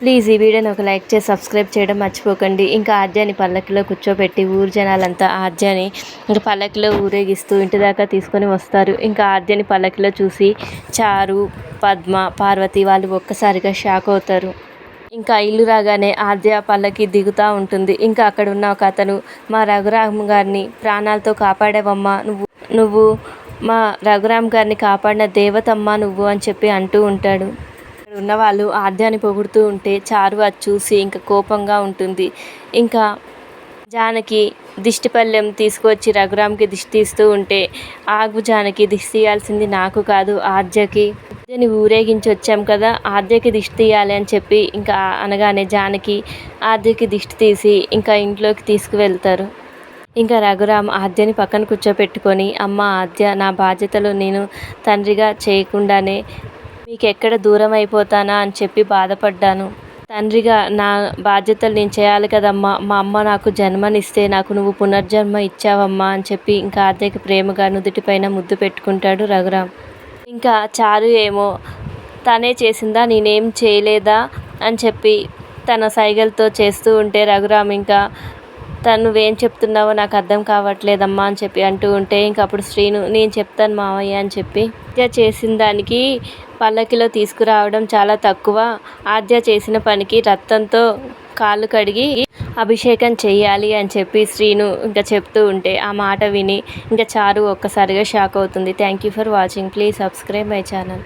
Please ఈ వీడియోని ఒక లైక్ చేసి సబ్స్క్రైబ్ చేయడం మర్చిపోకండి. ఇంకా ఆద్యాని పల్లకిలో కూర్చోబెట్టి ఊరు జనాలంతా ఆద్యాని ఇంకా పల్లకిలో ఊరేగిస్తూ ఇంటి దాకా తీసుకొని వస్తారు. ఇంకా ఆద్యాని పల్లకిలో చూసి చారు పద్మ పార్వతి వాళ్ళు ఒక్కసారిగా షాక్ అవుతారు. ఇంకా ఇల్లు రాగానే ఆద్య పల్లకి దిగుతూ ఉంటుంది. ఇంకా అక్కడ ఉన్న ఒక అతను మా రఘురామ్ గారిని ప్రాణాలతో కాపాడావమ్మా నువ్వు నువ్వు మా రఘురామ్ గారిని కాపాడిన దేవతమ్మ నువ్వు అని చెప్పి అంటూ ఉంటాడు. ఉన్నవాళ్ళు ఆద్యాన్ని ఆద్యాని పొగుడుతూ ఉంటే చారు అది చూసి ఇంకా కోపంగా ఉంటుంది. ఇంకా జానకి దిష్టిపల్లెం తీసుకువచ్చి రఘురామ్కి దిష్టి తీస్తూ ఉంటే ఆగు జానకి దిష్టి తీయాల్సింది నాకు కాదు ఆద్యకి. ఆద్యని ఊరేగించి వచ్చాం కదా ఆద్యకి దిష్టి తీయాలి అని చెప్పి ఇంకా అనగానే జానకి ఆద్యకి దిష్టి తీసి ఇంకా ఇంట్లోకి తీసుకువెళ్తారు. ఇంకా రఘురామ్ ఆద్యని పక్కన కూర్చోపెట్టుకొని అమ్మ ఆద్య నా బాధ్యతలు నేను తండ్రిగా చేయకుండానే మీకు ఎక్కడ దూరం అయిపోతానా అని చెప్పి బాధపడ్డాను. తండ్రిగా నా బాధ్యతలు నేను చేయాలి కదమ్మా. మా అమ్మ నాకు జన్మనిస్తే నాకు నువ్వు పునర్జన్మ ఇచ్చావమ్మా అని చెప్పి ఇంకా ఆద్యకి ప్రేమగా నుదుటిపైన ముద్దు పెట్టుకుంటాడు రఘురామ్ ఇంకా చారు ఏమో తనే చేసిందా నేనేం చేయలేదా అని చెప్పి తన సైగలతో చేస్తూ ఉంటే రఘురామ్ ఇంకా తను నువ్వేం చెప్తున్నావో నాకు అర్థం కావట్లేదమ్మా అని చెప్పి అంటూ ఉంటే ఇంక అప్పుడు శ్రీను నేను చెప్తాను మావయ్య అని చెప్పి ఆద్య చేసిన దానికి పల్లకిలో తీసుకురావడం చాలా తక్కువ. ఆద్య చేసిన పనికి రక్తంతో కాళ్ళు కడిగి అభిషేకం చేయాలి అని చెప్పి శ్రీను ఇంకా చెప్తూ ఉంటే ఆ మాట విని ఇంకా చారు ఒక్కసారిగా షాక్ అవుతుంది. Thank you for watching please subscribe my channel